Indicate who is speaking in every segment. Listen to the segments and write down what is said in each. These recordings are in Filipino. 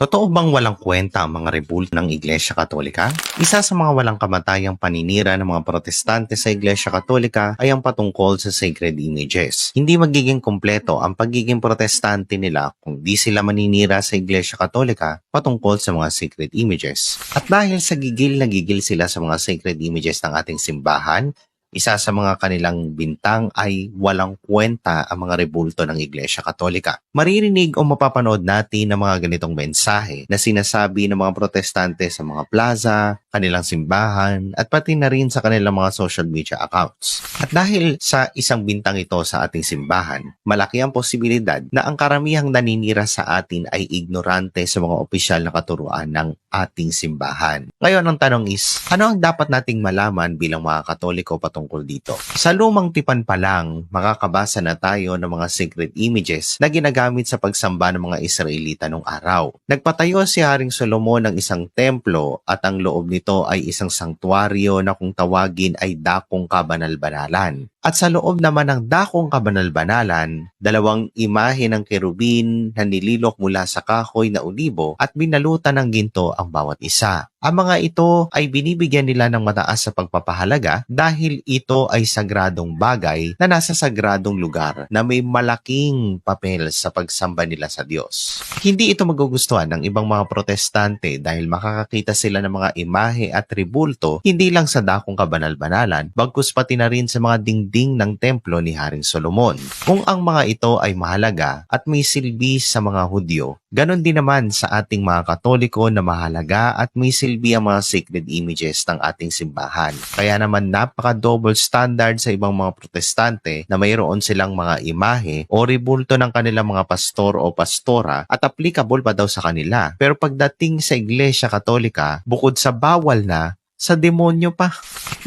Speaker 1: Totoo bang walang kwenta ang mga revolt ng Iglesia Katolika? Isa sa mga walang kamatayang paninira ng mga protestante sa Iglesia Katolika ay ang patungkol sa sacred images. Hindi magiging kompleto ang pagiging protestante nila kung di sila maninira sa Iglesia Katolika patungkol sa mga sacred images. At dahil sa gigil na gigil sila sa mga sacred images ng ating simbahan, isa sa mga kanilang bintang ay walang kwenta ang mga rebulto ng Iglesia Katolika. Maririnig o mapapanood natin ng mga ganitong mensahe na sinasabi ng mga protestante sa mga plaza, kanilang simbahan, at pati na rin sa kanilang mga social media accounts. At dahil sa isang bintang ito sa ating simbahan, malaki ang posibilidad na ang karamihang naninira sa atin ay ignorante sa mga opisyal na katuruan ng ating simbahan. Ngayon ang tanong is, ano ang dapat nating malaman bilang mga katoliko patungkol dito? Sa lumang tipan pa lang, makakabasa na tayo ng mga sacred images na ginagamit sa pagsamba ng mga Israelita noong araw. Nagpatayo si Haring Solomon ng isang templo at ang loob nito ay isang sanktuaryo na kung tawagin ay dakong kabanal-banalan. At sa loob naman ng dakong kabanal-banalan, dalawang imahe ng kerubin na nililok mula sa kahoy na olibo at binalutan ng ginto ang bawat isa. Ang mga ito ay binibigyan nila ng mataas sa pagpapahalaga dahil ito ay sagradong bagay na nasa sagradong lugar na may malaking papel sa pagsamba nila sa Diyos. Hindi ito magugustuhan ng ibang mga protestante dahil makakakita sila ng mga imahe at tribulto hindi lang sa dakong kabanal-banalan bagkus pati na rin sa mga dingding ng templo ni Haring Solomon. Kung ang mga ito ay mahalaga at may silbi sa mga Hudyo, ganon din naman sa ating mga Katoliko na mahalaga at may silbi ang mga sacred images ng ating simbahan. Kaya naman napaka-double standard sa ibang mga protestante na mayroon silang mga imahe o ribulto ng kanilang mga pastor o pastora at applicable pa daw sa kanila. Pero pagdating sa Iglesia Katolika, bukod sa bawal na, sa demonyo pa.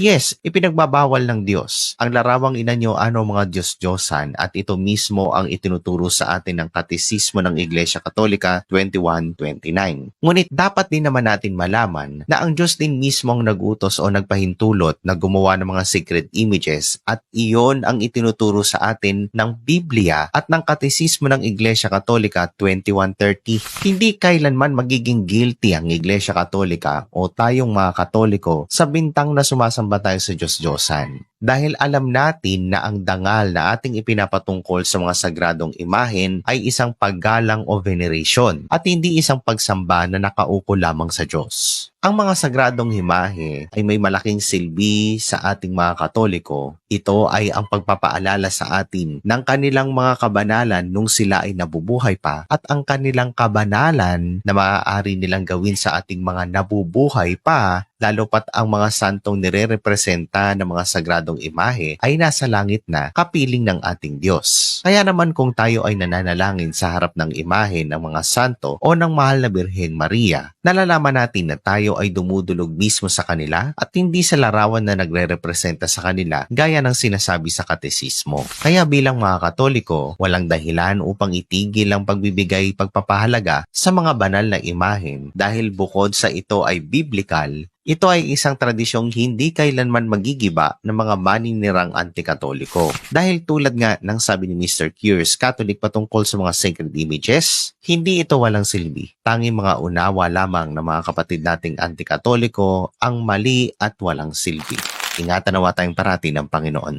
Speaker 1: Yes, ipinagbabawal ng Diyos. Ang larawang ina nyo ano mga Diyos-Diyosan at ito mismo ang itinuturo sa atin ng Katesismo ng Iglesia Katolika 2129. Ngunit dapat din naman natin malaman na ang Diyos din mismo ang nagutos o nagpahintulot na gumawa ng mga sacred images at iyon ang itinuturo sa atin ng Biblia at ng Katesismo ng Iglesia Katolika 2130. Hindi kailanman magiging guilty ang Iglesia Katolika o tayong mga Katoliko sa bintang na sumasamba tayo sa Diyos-Diyosan. Dahil alam natin na ang dangal na ating ipinapatungkol sa mga sagradong imahen ay isang paggalang o veneration at hindi isang pagsamba na nakauko lamang sa Diyos. Ang mga sagradong himahe ay may malaking silbi sa ating mga Katoliko. Ito ay ang pagpapaalala sa atin ng kanilang mga kabanalan nung sila ay nabubuhay pa at ang kanilang kabanalan na maaari nilang gawin sa ating mga nabubuhay pa lalo pat ang mga santong nire-representa ng mga sagradong imahe ay nasa langit na kapiling ng ating Diyos. Kaya naman kung tayo ay nananalangin sa harap ng imahe ng mga santo o ng mahal na Birheng Maria, nalalaman natin na tayo ay dumudulog mismo sa kanila at hindi sa larawan na nagre-representa sa kanila gaya ng sinasabi sa katesismo. Kaya bilang mga katoliko, walang dahilan upang itigil ang pagbibigay pagpapahalaga sa mga banal na imahen dahil bukod sa ito ay biblical, ito ay isang tradisyong hindi kailanman magigiba ng mga maninirang anti-katoliko. Dahil tulad nga ng sabi ni Mr. Cures, Catholic patungkol sa mga sacred images, hindi ito walang silbi. Tanging mga unawa lamang ng mga kapatid nating anti-katoliko ang mali at walang silbi. Ingatan nawa tayong parati ng Panginoon.